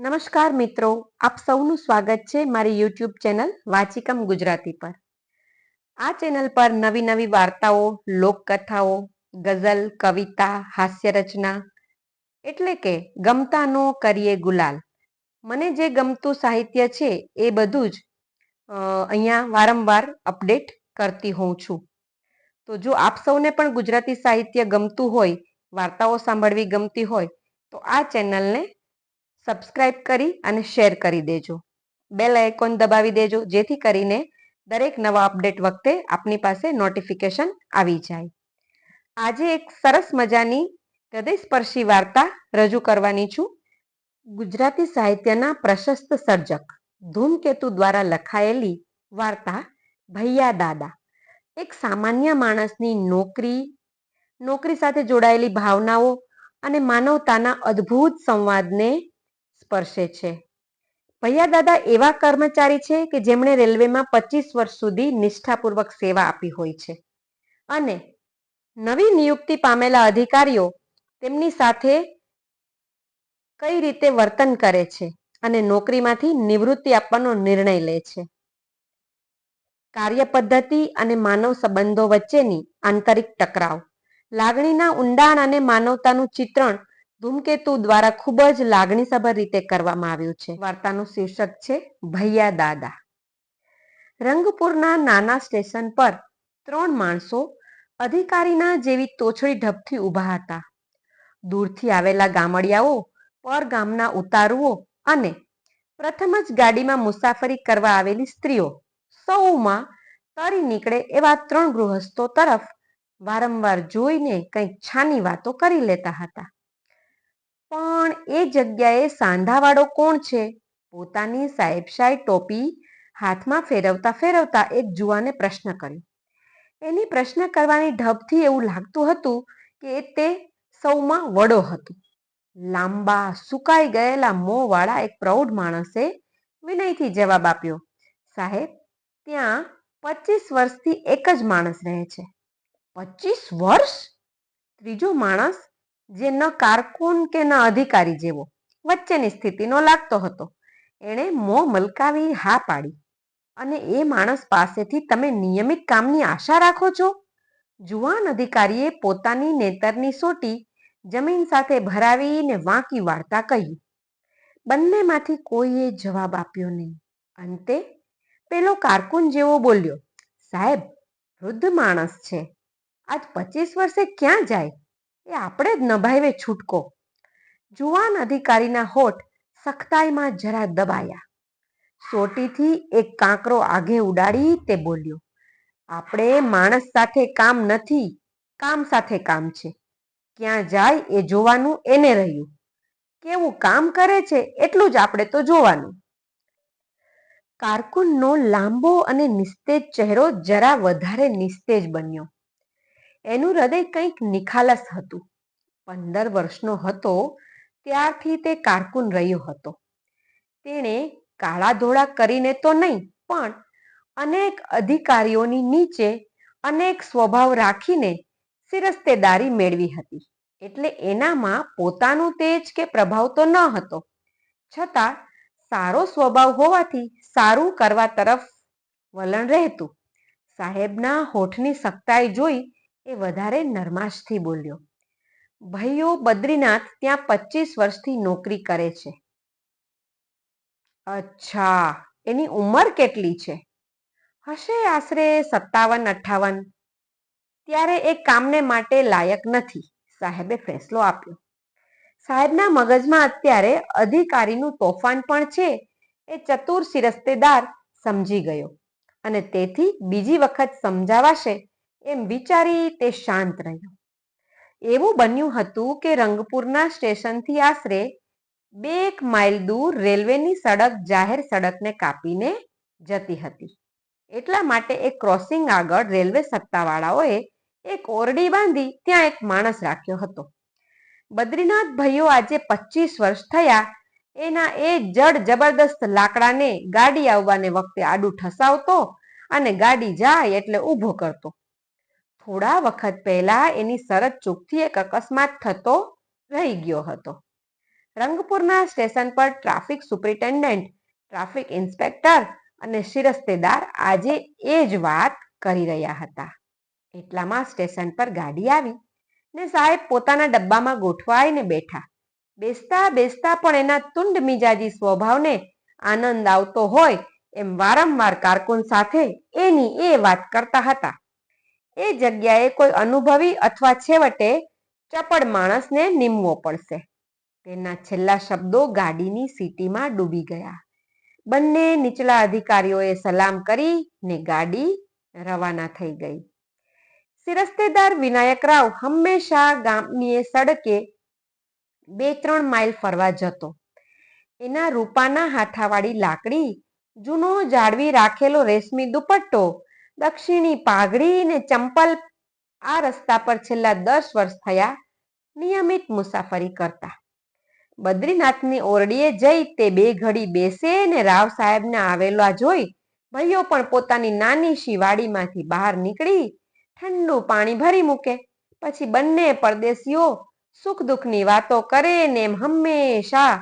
નમસ્કાર મિત્રો, આપ સૌનું સ્વાગત છે મારી યુટ્યુબ ચેનલ વાચિકમ ગુજરાતી પર. આ ચેનલ પર નવી નવી વાર્તાઓ, લોકકથાઓ, ગઝલ, કવિતા હાસ્ય રચના એટલે કે ગમતાનો કરીએ ગુલાલ. મને જે ગમતું સાહિત્ય છે એ બધું જ અહીંયા વારંવાર અપડેટ કરતી હોઉં છું. તો જો આપ સૌને પણ ગુજરાતી સાહિત્ય ગમતું હોય, વાર્તાઓ સાંભળવી ગમતી હોય, તો આ ચેનલને સબસ્ક્રાઇબ કરી અને શેર કરી દેજો. બેલ આઇકોન દબાવી દેજો, જેથી કરીને દરેક નવા અપડેટ વખતે આપની પાસે નોટિફિકેશન આવી જાય. આજે એક સરસ મજાની હૃદયસ્પર્શી વાર્તા રજૂ કરવાની છું. ગુજરાતી સાહિત્યના પ્રશસ્ત સર્જક, ધૂમકેતુ દ્વારા લખાયેલી વાર્તા, ભૈયા દાદા. એક સામાન્ય માણસની નોકરી નોકરી સાથે જોડાયેલી ભાવનાઓ અને માનવતાના અદ્ભુત સંવાદને સ્પર્શે છે. ભૈયા દાદા એવા કર્મચારી છે કે જેમણે રેલવેમાં પચીસ વર્ષ સુધી નિષ્ઠાપૂર્વક સેવા આપી હોય છે. અને નવી નિયુક્તિ પામેલા અધિકારીઓ તેમની સાથે કઈ રીતે વર્તન કરે છે અને નોકરીમાંથી નિવૃત્તિ આપવાનો નિર્ણય લે છે. કાર્ય પદ્ધતિ અને માનવ સંબંધો વચ્ચેની આંતરિક ટકરાવ, લાગણીના ઊંડાણ અને માનવતાનું ચિત્રણ ધૂમકેતુ દ્વારા ખૂબ જ લાગણીસભર રીતે કરવામાં આવ્યું છે. વાર્તાનું શીર્ષક છે, ભૈયા દાદા. રંગપુરના નાના સ્ટેશન પર ત્રણ માણસો અધિકારીના જેવી તોછડી ઢબથી ઊભા હતા. દૂરથી આવેલા ગામડિયાઓ, પર ગામના ઉતારુઓ અને પ્રથમ જ ગાડીમાં મુસાફરી કરવા આવેલી સ્ત્રીઓ સૌમાં તરી નીકળે એવા ત્રણ ગૃહસ્થો તરફ વારંવાર જોઈને કંઈક છાની વાતો કરી લેતા હતા. પણ એ જગ્યાએ સાંધાવાળો કોણ છે? પોતાની સાહેબશાહી ટોપી હાથમાં ફેરવતા ફેરવતા એક જુવાને પ્રશ્ન કર્યો. એની પ્રશ્ન કરવાની ઢબથી એવું લાગતું હતું કે તે સૌમાં વડો હતો. લાંબા, સુકાઈ ગયેલા મોંવાળા એક પ્રૌઢ માણસે વિનયથી જવાબ આપ્યો, સાહેબ, ત્યાં પચીસ વર્ષથી એક જ માણસ રહે છે. પચીસ વર્ષ? ત્રીજો માણસ જે ન કારકુન કે ન અધિકારી જેવો વચ્ચેની સ્થિતિનો લાગતો હતો. એણે મોં મલકાવી હા પાડી. અને એ માણસ પાસેથી તમે નિયમિત કામની આશા રાખો છો? જુવાન અધિકારીએ પોતાની નેતરની સોટી જમીન સાથે ભરાવીને વાંકી વાળતા કહ્યું બંનેમાંથી કોઈએ જવાબ આપ્યો નહીં. અંતે પેલો કારકુન જેવો બોલ્યો, સાહેબ, વૃદ્ધ માણસ છે. આજ પચીસ વર્ષે ક્યાં જાય? એ આપણે જ નભાવે છૂટકો. જુવાન અધિકારીના હોઠ સખતાઈમાં જરા દબાયા. સોટીથી એક કાંકરો આગે ઉડાડી તે બોલ્યો, આપણે માણસ સાથે કામ નથી, કામ સાથે કામ છે. ક્યાં જાય એ જોવાનું એને રહ્યું. કેવું કામ કરે છે એટલું જ આપણે તો જોવાનું. કારકુનનો લાંબો અને નિસ્તેજ ચહેરો જરા વધારે નિસ્તેજ બન્યો. એનું હૃદય કંઈક નિખાલસ હતું. પંદર વર્ષનો હતો, ત્યારથી તે કારકુન રહ્યો હતો. તેણે કાળા ધોળા કરીને તો નહીં, પણ અનેક અધિકારીઓની નીચે અનેક સ્વભાવ રાખીને શિરસ્તેદારી મેળવી હતી. એટલે એનામાં પોતાનું તેજ કે પ્રભાવ તો ન હતો. છતાં સારો સ્વભાવ હોવાથી સારું કરવા તરફ વલણ રહેતું. સાહેબના હોઠની સખ્તાઈ જોઈ એ વધારે નરમાશથી બોલ્યો. ભાઈઓ, બદ્રીનાથ ત્યાં પચીસ વર્ષથી નોકરી કરે છે. અચ્છા, એની ઉંમર કેટલી છે? હશે આશરે સત્તાવન, અઠ્ઠાવન. ત્યારે એ કામને માટે લાયક નથી, સાહેબે ફેસલો આપ્યો. સાહેબના મગજમાં અત્યારે અધિકારીનું તોફાન પણ છે, એ ચતુર શિરસ્તેદાર સમજી ગયો. અને તેથી બીજી વખત સમજાવાશે એમ વિચારી તે શાંત રહ્યો. એવું બન્યું હતું કે રંગપુરના સ્ટેશનથી આશરે બે એક માઇલ દૂર રેલવેની સડક જાહેર સડકને કાપીને જતી હતી. એટલા માટે એ ક્રોસિંગ આગળ રેલવે સત્તાવાળાઓએ એક ઓરડી બાંધી ત્યાં એક માણસ રાખ્યો હતો. બદ્રીનાથ ભાઈઓ આજે પચીસ વર્ષ થયા, એના એ જડ જબરદસ્ત લાકડાને ગાડી આવવાને વખતે આડું ઠસાવતો અને ગાડી જાય એટલે ઊભો કરતો. થોડા વખત પહેલા એની શરત ચૂકથી એક અકસ્માત થતો રહી ગયો હતો. રંગપુરના સ્ટેશન પર ટ્રાફિક સુપ્રિન્ટેન્ડન્ટ, ટ્રાફિક ઇન્સ્પેક્ટર અને શિરસ્તેદાર આજે એ જ વાત કરી રહ્યા હતા. એટલામાં સ્ટેશન પર ગાડી આવી ને સાહેબ પોતાના ડબ્બામાં ગોઠવાઈને બેઠા. બેસતા બેસતા પણ એના તુંડ મિજાજી સ્વભાવને આનંદ આવતો હોય એમ વારંવાર કારકુન સાથે એની એ વાત કરતા હતા. એ જગ્યાએ કોઈ અનુભવી અથવા છેવટે ચપળ માણસને નીમવો પડશે. તેના છેલ્લા શબ્દો ગાડીની સીટીમાં ડૂબી ગયા. બંને નીચલા અધિકારીઓએ સલામ કરી ને ગાડી રવાના થઈ ગઈ. સિરસ્તેદાર વિનાયકરાવ હંમેશા ગામની સડકે બે ત્રણ માઇલ ફરવા જતો. એના રૂપાના હાથાવાળી લાકડી, જૂનો જાળવી રાખેલો રેશમી દુપટ્ટો દક્ષિણી પાઘડી ને ચંપલ આ રસ્તા પર છેલ્લા દસ વર્ષ થયા નિયમિત મુસાફરી કરતા. બદ્રીનાથની ઓરડીએ જઈ તે બે ઘડી બેસે ને રાવ સાહેબને આવેલા જોઈ ભાઈઓ પણ પોતાની નાની શિવાડીમાંથી બહાર નીકળી ઠંડુ પાણી ભરી મૂકે. પછી બંને પરદેશીઓ સુખ દુઃખની વાતો કરે ને એમ હંમેશા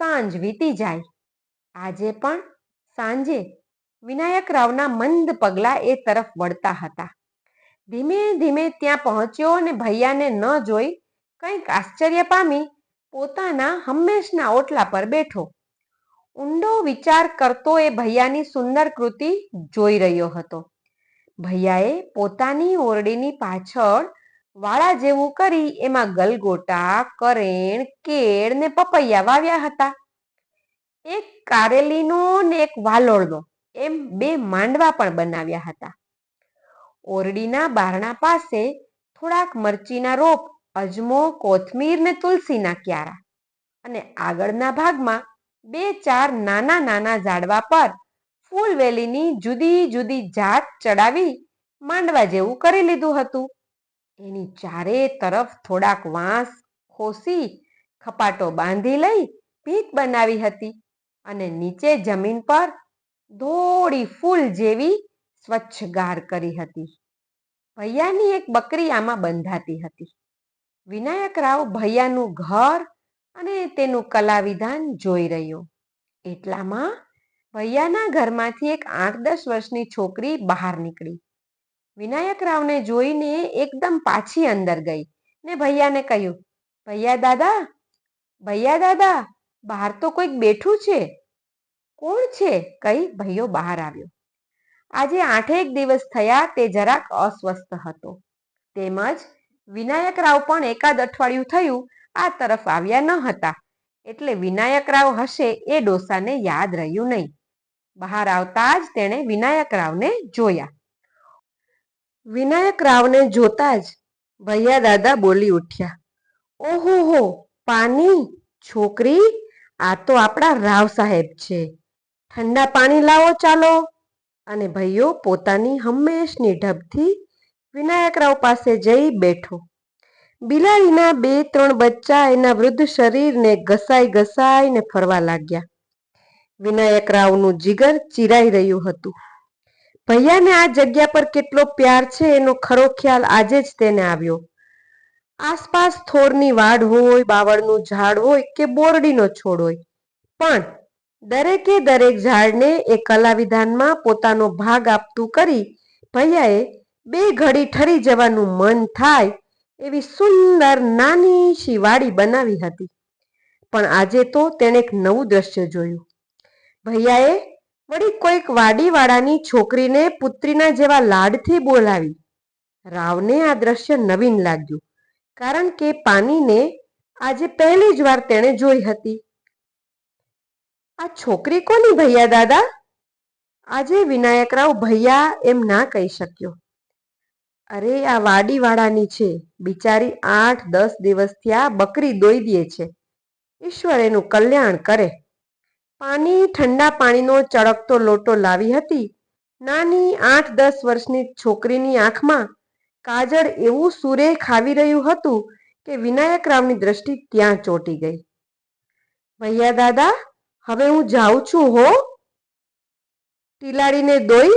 સાંજ વીતી જાય. આજે પણ સાંજે વિનાયકરાવના મંદ પગલા એ તરફ વળતા હતા. ધીમે ધીમે ત્યાં પહોંચ્યો અને ભૈયાને ન જોઈ કંઈક આશ્ચર્ય પામી પોતાના હંમેશના ઓટલા પર બેઠો. ઊંડો વિચાર કરતો એ ભૈયાની સુંદર કૃતિ જોઈ રહ્યો હતો. ભૈયાએ પોતાની ઓરડીની પાછળ વાળા જેવું કરી એમાં ગલગોટા, કરેણ, કેળ ને પપૈયા વાવ્યા હતા. એક કારેલીનો ને એક વાલોળનો એમ બે માંડવા પણ બનાવ્યા હતા. ઓરડીના બારણા પાસે થોડાક મરચીના રોપ, અજમો, કોથમીર ને તુલસીના ક્યારા અને આગળના ભાગમાં બે ચાર નાના નાના ઝાડવા પર ફૂલવેલીની જુદી જુદી જાત ચડાવી માંડવા જેવું કરી લીધું હતું. એની ચારે તરફ થોડાક વાંસ ખોસી, ખપાટો બાંધી લઈ ભીત બનાવી હતી અને નીચે જમીન પર ધોળી ફૂલ જેવી સ્વચ્છ ગાર કરી હતી. ભૈયાની એક બકરી આમાં બંધાતી હતી. વિનાયકરાવ ભૈયાનું ઘર અને તેનું કલાવિધાન જોઈ રહ્યો. એટલામાં ભૈયાના ઘરમાંથી એક આઠ દસ વર્ષની છોકરી બહાર નીકળી. વિનાયકરાવને જોઈને એકદમ પાછી અંદર ગઈ ને ભૈયાને કહ્યું, ભૈયા દાદા ભૈયા દાદા, બહાર તો કોઈક બેઠું છે. કોણ છે? કઈ ભૈયો બહાર આવ્યો. આજે આઠેક દિવસ થયા તે જરાક અસ્વસ્થ હતો. તેમજ વિનાયકરાવ પણ એકાદ અઠવાડિયું થયું આ તરફ આવ્યા ન હતા. એટલે વિનાયકરાવ હશે એ ડોસાને યાદ રહ્યું નહીં. બહાર આવતા જ તેણે વિનાયકરાવને જોયા. વિનાયકરાવને જોતા જ ભૈયા દાદા બોલી ઉઠ્યા. ઓહો હો, પાની, છોકરી, આ તો આપણા રાવ સાહેબ છે. ઠંડા પાણી લાવો, ચાલો. અને ભાઈઓ, પોતાની હંમેશની ઢબથી વિનાયકરાવ પાસે જઈ બેઠો. બિલાડીના બે, ત્રણ બચ્ચા એના વૃદ્ધ શરીરને ઘસાઈ ઘસાઈને ફરવા લાગ્યા. વિનાયકરાવનું જીગર ચીરાઈ રહ્યું હતું. ભૈયાને આ જગ્યા પર કેટલો પ્યાર છે એનો ખરો ખ્યાલ આજે જ તેને આવ્યો. આસપાસ થોરની વાડ હોય, બાવળનું ઝાડ હોય કે બોરડીનો છોડ હોય. પણ દરેકે દરેક ઝાડને એ કલાવિધાનમાં પોતાનો ભાગ આપતું કરી ભૈયાએ બે ઘડી ઠરી જવાનું મન થાય એવી સુંદર નાની શી વાડી બનાવી હતી. પણ આજે તો તેણે એક નવું દ્રશ્ય જોયું. ભૈયાએ વળી કોઈક વાડીવાળાની છોકરીને પુત્રીના જેવા લાડથી બોલાવી. રાવને આ દ્રશ્ય નવીન લાગ્યું, કારણ કે પાનીને આજે પહેલી જ વાર તેણે જોઈ હતી. આ છોકરી કોની ભૈયા, દાદા? આજે વિનાયકરાવ ભૈયા એમ ના કહી શક્યો. અરે, આ વાડીવાળાની છે. બિચારી આઠ, દસ દિવસથી આ બકરી દોઈ દે છે. ઈશ્વર એનું કલ્યાણ કરે. પાણી, ઠંડા પાણીનો ચળકતો લોટો લાવી હતી. નાની આઠ, દસ વર્ષની છોકરીની આંખમાં કાજળ એવું સુરે ખાવી રહ્યું હતું કે વિનાયકરાવની દ્રષ્ટિ ત્યાં ચોંટી ગઈ. ભૈયા, દાદા? હવે હું જાઉં છું હો. ટીલાડીને દોઈ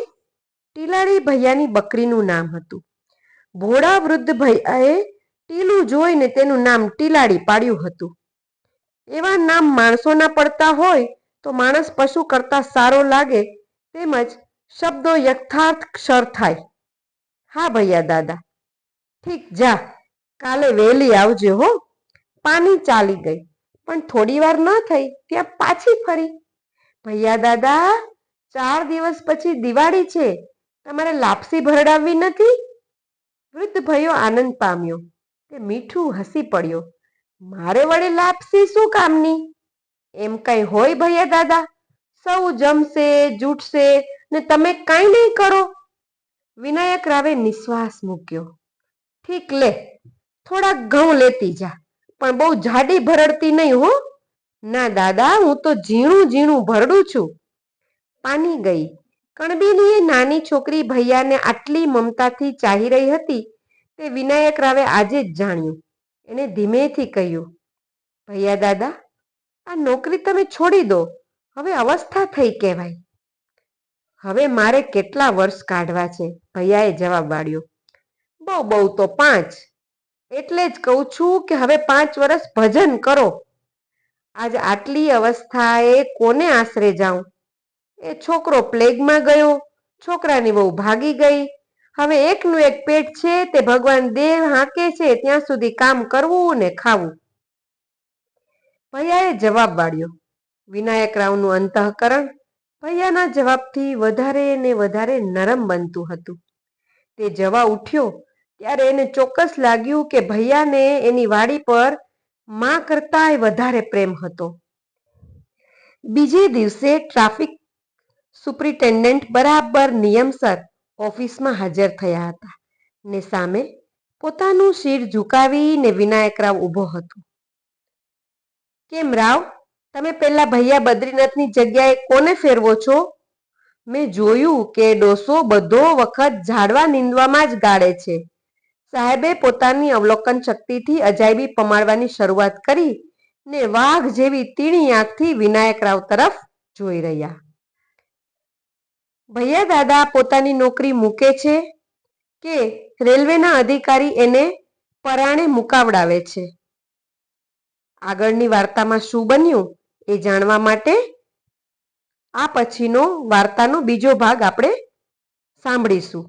ટીલાડી ભૈયાની બકરીનું નામ હતું. ભોળા વૃદ્ધ ભૈયાએ ટીલું જોઈને તેનું નામ ટીલાડી પાડ્યું હતું. એવા નામ માણસોના પડતા હોય તો માણસ પશુ કરતા સારો લાગે તેમજ શબ્દો યથાર્થ ક્ષર થાય. હા ભૈયા દાદા. ઠીક, જા. કાલે વહેલી આવજે હો. પાની ચાલી ગઈ. પણ થોડી વાર ન થઈ, ત્યાં પાછી ફરી. ભૈયા દાદા, ચાર દિવસ પછી દિવાળી છે. તમારે લાપસી ભરડાવવી નથી? વૃદ્ધ ભયો આનંદ પામ્યો. તે મીઠું હસી પડ્યો. મારે વડે લાપસી શું કામની? એમ કઈ હોય ભૈયા દાદા. સૌ જમશે જૂટશે ને તમે કાંઈ નહીં કરો. વિનાયક રાવે નિશ્વાસ મૂક્યો. ઠીક લે થોડા ઘઉં લેતી જા. પણ બહુ જાડી ભરડતી નહીં હો. ના દાદા, હું તો ઝીણું ઝીણું ભરડું છું. પાની ગઈ. કણબીની એ નાની છોકરી ભૈયાને આટલી મમતાથી ચાહી રહી હતી તે વિનાયક રાવે આજે જ જાણ્યું. એણે ધીમેથી કહ્યું, ભૈયા દાદા, આ નોકરી તમે છોડી દો. હવે અવસ્થા થઈ કહેવાય. હવે મારે કેટલા વર્ષ કાઢવા છે? ભૈયાએ જવાબ વાળ્યો બહુ બહુ તો પાંચ. એટલે જ કહું છું કે હવે પાંચ વર્ષ ભજન કરો. આજ આટલી અવસ્થાએ કોને આશરે જાઉં? એ છોકરો પ્લેગમાં ગયો, છોકરાની બહુ ભાગી ગઈ. હવે એકનું એક પેટ છે, તે ભગવાન દેવ હાંકે છે, ત્યાં સુધી કામ કરવું ને ખાવું. ભૈયાએ જવાબ વાળ્યો, વિનાયક રાવનું અંતઃકરણ ભૈયાના જવાબથી વધારે ને વધારે નરમ બનતું હતું. તે જવા ઉઠ્યો ત્યારે એને ચોક્કસ લાગ્યું કે ભૈયાને એની વાડી પરમાં કરતાંય વધારે પ્રેમ હતો. બીજે દિવસે ટ્રાફિક સુપ્રિન્ટેન્ડન્ટ બરાબર નિયમસર ઓફિસમાં હાજર થયા હતા ને સામે પોતાનું શિર ઝુકાવીને વિનાયક રાવ ઊભો હતો. કેમ રાવ? તમે પેલા ભૈયા બદ્રીનાથની જગ્યાએ કોને ફેરવો છો? મેં જોયું કે ડોસો બધો વખત ઝાડવા નીંદવામાં જ ગાળે છે. સાહેબે પોતાની અવલોકન શક્તિથી અજાયબી પમાડવાની શરૂઆત કરી ને વાઘ જેવી તીણી આંખથી વિનાયક રાવ તરફ જોઈ રહ્યા. ભૈયા દાદા પોતાની નોકરી મૂકે છે કે રેલવેના અધિકારી એને પરાણે મુકાવડાવે છે? આગળની વાર્તામાં શું બન્યું એ જાણવા માટે આ પછીનો વાર્તાનો બીજો ભાગ આપણે સાંભળીશું.